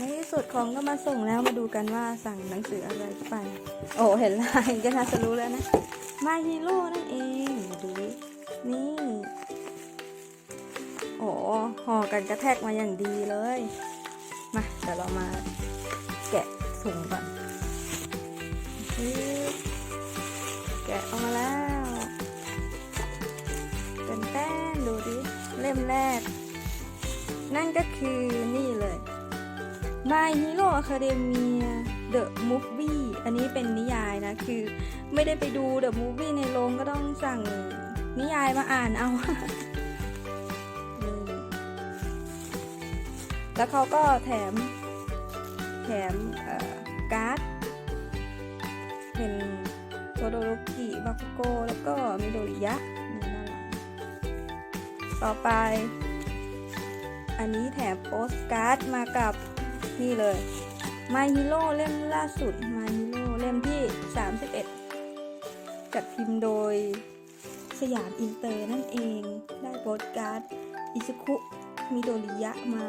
ในที่สุดของก็มาส่งแล้วมาดูกันว่าสั่งหนังสืออะไรไป โอ้เห็นลายก็น่าจะรู้แล้วนะมาฮีโร่นั่นเองมาดูนี่ โอ้ห่อกันกระแทกมาอย่างดีเลย มาเดี๋ยวเรามาแกะถุงก่อนแกะออกมาแล้วเป็นแป้นดูดิเล่มแรก นั่นก็คือนี่เลย My Hero Academia The Movie อันนี้เป็นนิยายนะ คือไม่ได้ไปดู The Movie ในโรงก็ต้องสั่งนิยายมาอ่านเอา แล้วเขาก็แถม แถมเอ่อการ์ด เป็นโทโดโรกิบักโก แล้วก็มิโดริยะต่อไป อันนี้แถมโปสการ์ดมากับ นี่เลย My Hero เล่มล่าสุด My Hero เล่มที่ 31 จัดพิมพ์โดยสยามอินเตอร์นั่นเอง ได้โปสการ์ด อิซุคุมิโดริยะมา